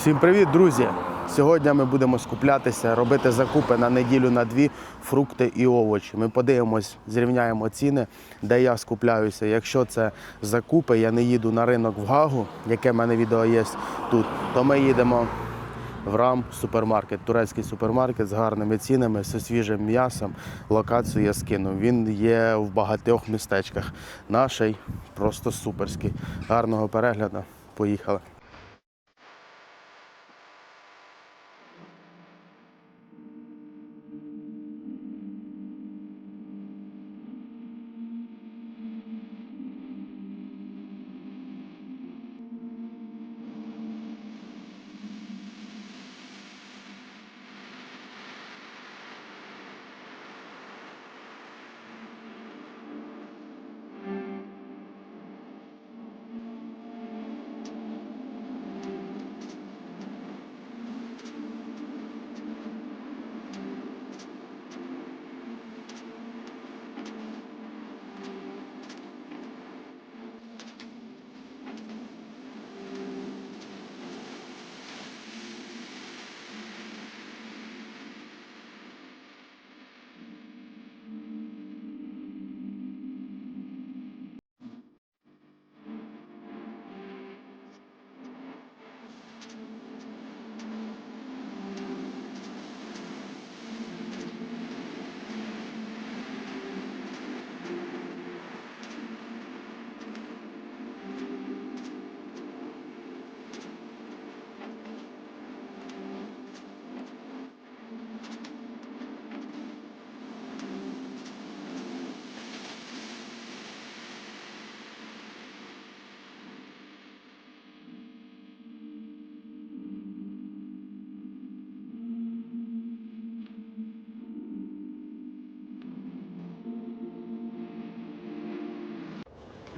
Всім привіт, друзі! Сьогодні ми будемо скуплятися, робити закупи на неділю на дві фрукти і овочі. Ми подивимось, зрівняємо ціни, де я скупляюся. Якщо це закупи, я не їду на ринок в Гагу, яке в мене відео є тут, то ми їдемо в Рам супермаркет, турецький супермаркет з гарними цінами, зі свіжим м'ясом. Локацію я скинув. Він є в багатьох містечках. Наший просто суперський. Гарного перегляду. Поїхали.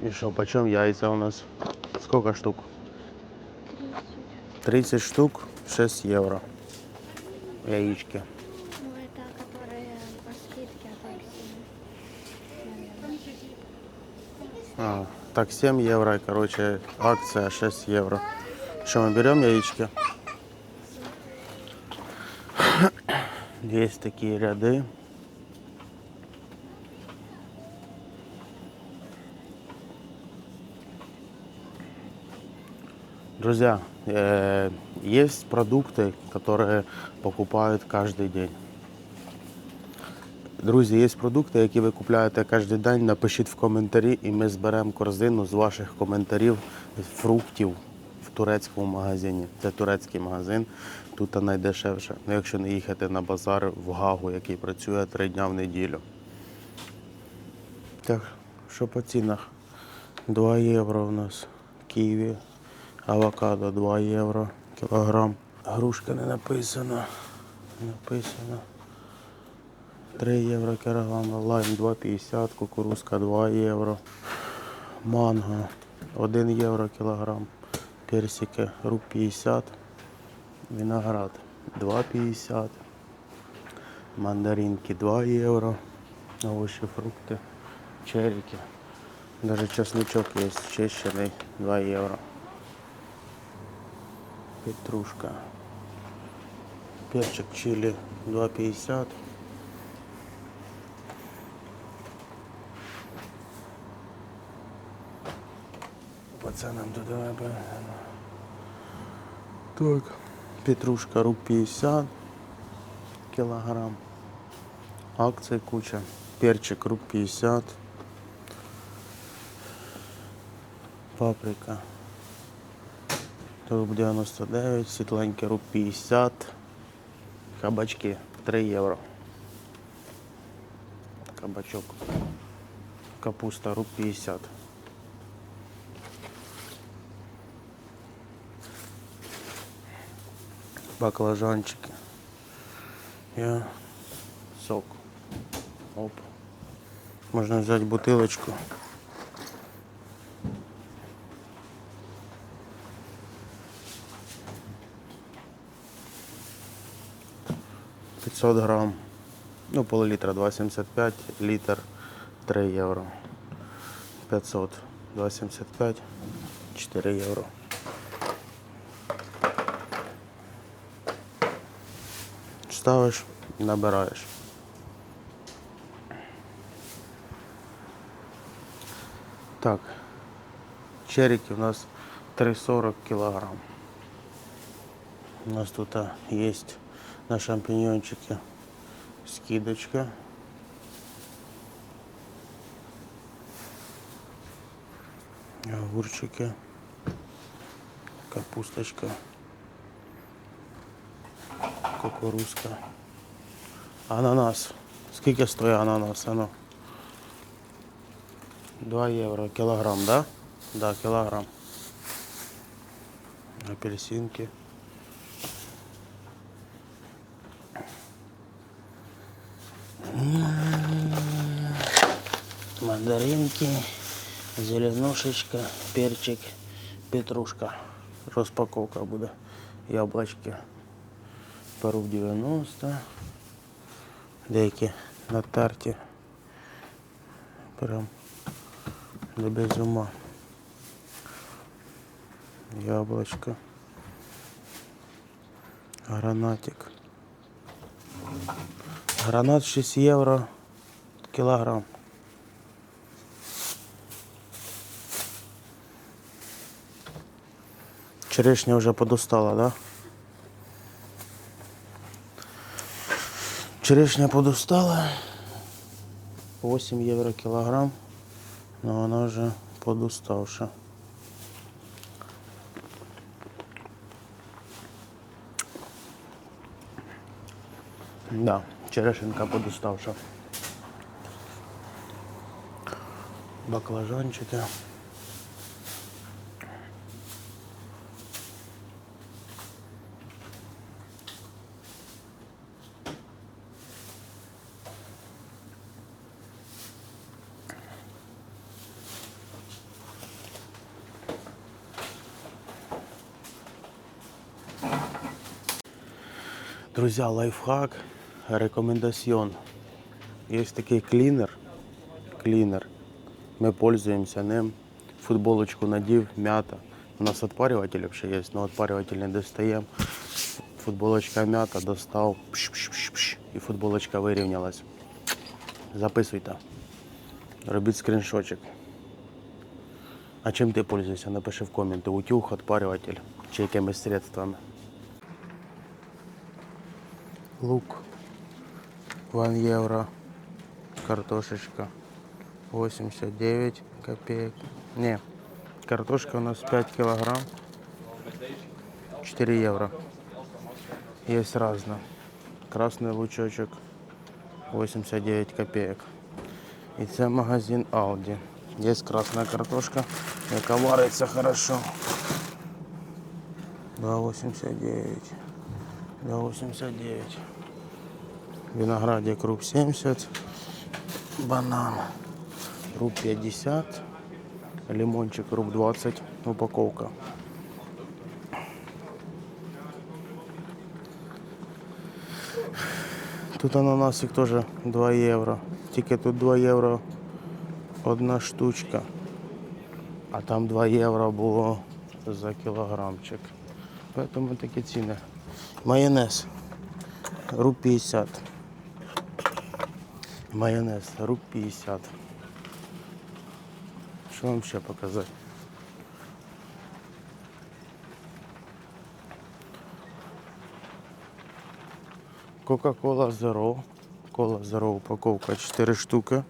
И что, почем яйца у нас? Сколько штук? 30 штук, 6 евро. Яички. Ну, это которые по скидке, а так сильно. А, так 7 евро, короче, акция 6 евро. Что, мы берем яички? Есть такие ряды. Друзья, э, есть продукты, которые покупают каждый день. Друзі, є продукти, які ви купуєте кожен день. Напишіть в коментарі, і ми зберемо корзину з ваших коментарів фруктів в турецькому магазині. Це турецький магазин, тут найдешевше. Ну, якщо не їхати на базар в Гагу, який працює три дня в неділю. Так, що по цінах? 2 євро у нас ківі, авокадо 2 євро кілограм. Грушка не написано. Написано. 3 євро кілограм, лайм 2,50, кукурузка 2 євро, манго 1 євро кілограм, персики рук 50, виноград 2,50, мандаринки 2 євро, овочі, фрукти, черіки. Даже чесночок є чищений 2 євро. Петрушка. Перчик чили 2,50. Пацанам додавай. Так. Петрушка рук 50 килограмм. Акций куча. Перчик рук 50. Паприка. Рук 99, світленькі рук 50. Кабачки 3 євро. Кабачок. Капуста рук 50. баклажанчики. Я сок. Оп. Можна взяти бутилочку. Пятьсот грамм. Ну, пол-литра 2,75, литр 3 євро. 500, 2,75, 4 євро. ставиш, набираєш. Так, черики у нас 3,40 килограмм. У нас тут а, есть на шампиньончике скидочка. Огурчики, капусточка, кукурузка, ананас. Скільки стоїть ананас? Ану? 2 євро кілограм, да? Да, кілограм. Апельсинки. Мандаринки, зеленушечка, перчик, петрушка. Розпаковка буде. Яблочки. Пару 90. Деякі натерті. Прям до без ума. Яблочко. Гранатик. Гранат 6 євро кілограм. Черешня вже подустала, да? Черешня подустала. 8 євро кілограм. Но вона вже подуставша. Да, черешенка подуставша. Баклажанчики. Друзья, лайфхак, рекомендаціон. Є такий клінер. Клінер. Ми пользуємося ним. Футболочку надів, м'ята. У нас відпарюватель взагалі є, але відпарюватель не достаємо. Футболочка м'ята, достав, пш-пш-пш-пш, і футболочка вирівнялась. Записуйте. Робіть скріншочок. А чим ти пользуєшся? Напиши в коменти. Утюг, відпарюватель чи якимись средствами. Лук 1 євро. Картошечка 89 копеек. Не, картошка у нас 5 килограмм. 4 евро. Есть разно. Красный лучочек 89 копеек. І це магазин Aldi. Є красна картошка, яка вариться хорошо. 2,89. 2,89. Виноградик руб 70. Банан руб 50. Лимончик руб 20. Упаковка. Тут ананасик тоже 2 євро. Тільки тут 2 євро одна штучка. А там 2 євро було за кілограмчик. Поэтому такі ціни. Майонез. Руб 50. Майонез. Руб 50. Що вам ще показати? Кока-кола Zero. Кола Zero упаковка 4 штуки.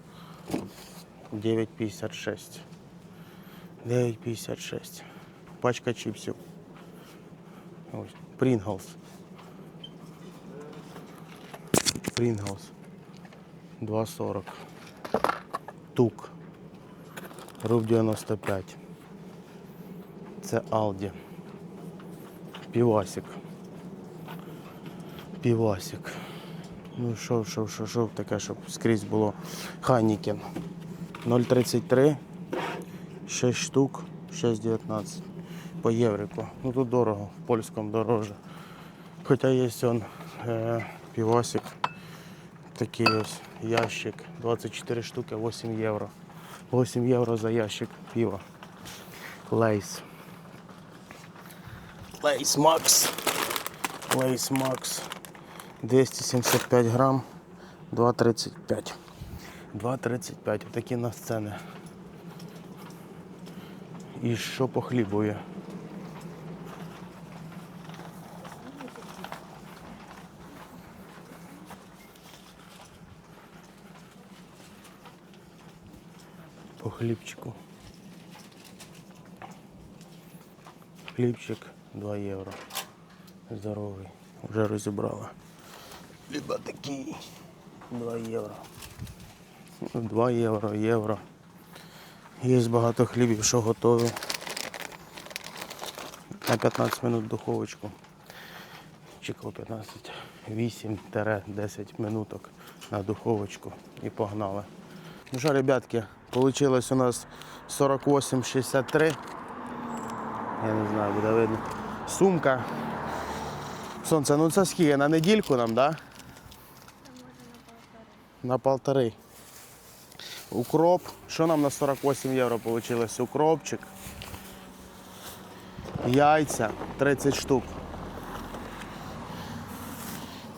9,56. 9,56. Пачка чипсів. Ось. Pringles. Pringles. 2,40. Тук. Руб 95. Це Алді. Півасик. Півасик. Ну що, що, що, що таке, щоб скрізь було. Ханікен. 0,33. 6 штук. 6,19. По єврику. Ну тут дорого, в польському дороже. Хоча є он е, півасик. Такий ось ящик. 24 штуки, 8 євро. 8 євро за ящик пива. Лейс. Лейс Макс. Лейс Макс. 275 грам, 2,35. 2,35. Такі на сцени. І що по хлібу є? По хлібчику. Хлібчик 2 євро. Здоровий. Вже розібрали. Либо такий 2 євро. 2 євро, євро. Є багато хлібів, що готові. На 15 минут духовочку. Чекав 15, 8-10 минуток на духовочку і погнали. Ну що, ребятки, вийшло у нас 48,63. Я не знаю, буде видно. Сумка. Сонце, ну це скільки? На недільку нам, так? Да? На полтори. Укроп. Що нам на 48 євро вийшло? Укропчик. Яйця 30 штук.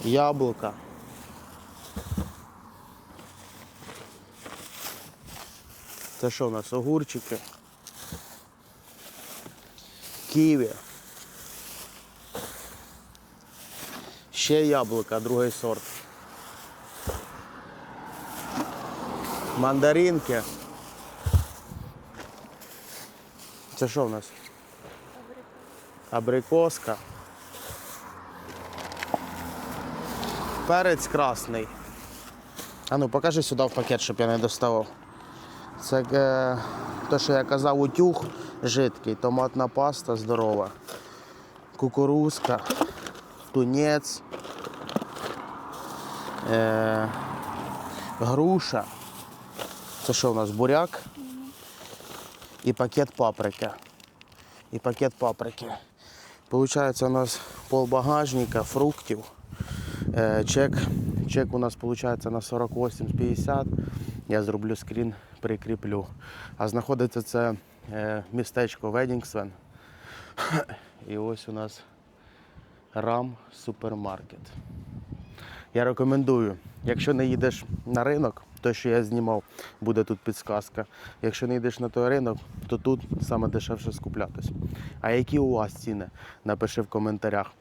Яблука. Це що у нас? Огурчики. Ківі. Ще яблука, другий сорт. Мандаринки. Це що в нас? Абрикоска. Перець красний. А ну покажи сюди в пакет, щоб я не доставав. Це е, те, що я казав, утюг жидкий, томатна паста здорова, кукурузка, тунець, е, груша. Це що у нас? Буряк і пакет паприки. І пакет паприки. Получається у нас пол багажника, фруктів. Е, Чек, чек у нас виходить на 48,50. Я зроблю скрін, прикріплю. А знаходиться це е, містечко Ведінгсвен. І ось у нас Рам супермаркет. Я рекомендую, якщо не їдеш на ринок, то що я знімав, буде тут підсказка. Якщо не йдеш на той ринок, то тут саме дешевше скуплятись. А які у вас ціни? Напиши в коментарях.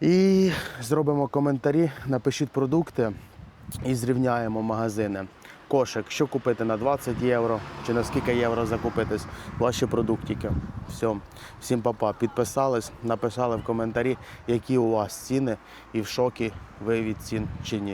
І зробимо коментарі, напишіть продукти і зрівняємо магазини. Кошик, що купити на 20 євро чи на скільки євро закупитись, ваші продуктики. Все. Всім папа. Підписались, написали в коментарі, які у вас ціни і в шокі ви від цін чи ні.